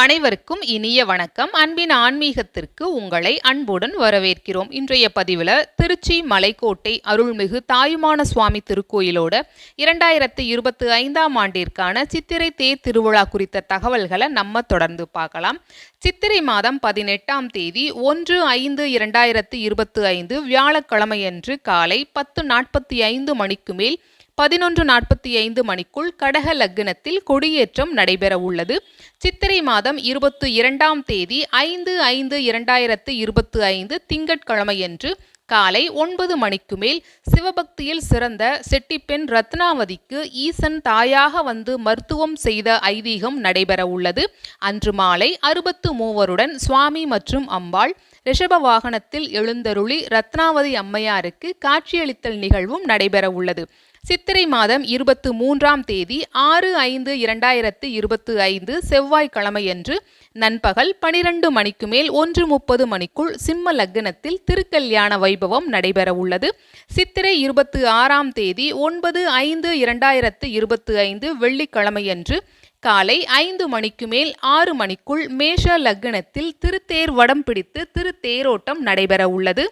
அனைவருக்கும் இனிய வணக்கம். அன்பின் ஆன்மீகத்திற்கு உங்களை அன்புடன் வரவேற்கிறோம். இன்றைய பதிவில் திருச்சி மலைக்கோட்டை அருள்மிகு தாயுமான சுவாமி திருக்கோயிலோட இரண்டாயிரத்து இருபத்தி ஐந்தாம் ஆண்டிற்கான சித்திரை தேர் திருவிழா குறித்த தகவல்களை நம்ம தொடர்ந்து பார்க்கலாம். சித்திரை மாதம் பதினெட்டாம் தேதி ஒன்று ஐந்து இரண்டாயிரத்து இருபத்தி ஐந்து வியாழக்கிழமையன்று காலை பத்து நாற்பத்தி ஐந்து மணிக்கு மேல் பதினொன்று நாற்பத்தி ஐந்து மணிக்குள் கடக லக்னத்தில் கொடியேற்றம் நடைபெற உள்ளது சித்திரை மாதம் இருபத்தி இரண்டாம் தேதி ஐந்து ஐந்து இரண்டாயிரத்து இருபத்தி ஐந்து திங்கட்கிழமையன்று காலை ஒன்பது மணிக்கு மேல் சிவபக்தியில் சிறந்த செட்டிப்பெண் ரத்னாவதிக்கு ஈசன் தாயாக வந்து மருத்துவம் செய்த ஐதீகம் நடைபெற உள்ளது அன்று மாலை அறுபத்து மூவருடன் சுவாமி மற்றும் அம்பாள் ரிஷப வாகனத்தில் எழுந்தருளி ரத்னாவதி அம்மையாருக்கு காட்சியளித்தல் நிகழ்வும் நடைபெற உள்ளது சித்திரை மாதம் இருபத்து மூன்றாம் தேதி ஆறு ஐந்து இரண்டாயிரத்து இருபத்து ஐந்து செவ்வாய்க்கிழமையன்று நண்பகல் பனிரெண்டு மணிக்கு மேல் ஒன்று முப்பது மணிக்குள் சிம்ம லக்னத்தில் திருக்கல்யாண வைபவம் நடைபெற உள்ளது சித்திரை இருபத்து ஆறாம் தேதி ஒன்பது ஐந்து இரண்டாயிரத்து இருபத்து ஐந்து வெள்ளிக்கிழமையன்று காலை ஐந்து மணிக்கு மேல் ஆறு மணிக்குள் மேஷ லக்னத்தில் திருத்தேர் வடம் பிடித்து திருத்தேரோட்டம் நடைபெற உள்ளது.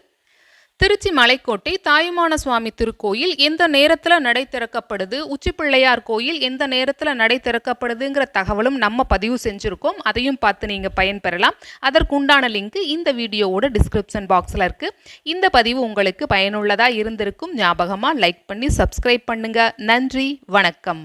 திருச்சி மலைக்கோட்டை தாயுமான சுவாமி திருக்கோயில் எந்த நேரத்தில் நடை திறக்கப்படுது உச்சிப்பிள்ளையார் கோயில் எந்த நேரத்தில் நடை திறக்கப்படுதுங்கிற தகவலும் நம்ம பதிவு செஞ்சுருக்கோம். அதையும் பார்த்து நீங்கள் பயன்பெறலாம். அதற்குண்டான லிங்க் இந்த வீடியோவோட டிஸ்கிரிப்ஷன் பாக்ஸில் இருக்குது இந்த பதிவு உங்களுக்கு பயனுள்ளதாக இருந்திருக்கும். ஞாபகமாக லைக் பண்ணி சப்ஸ்கிரைப் பண்ணுங்கள் நன்றி வணக்கம்.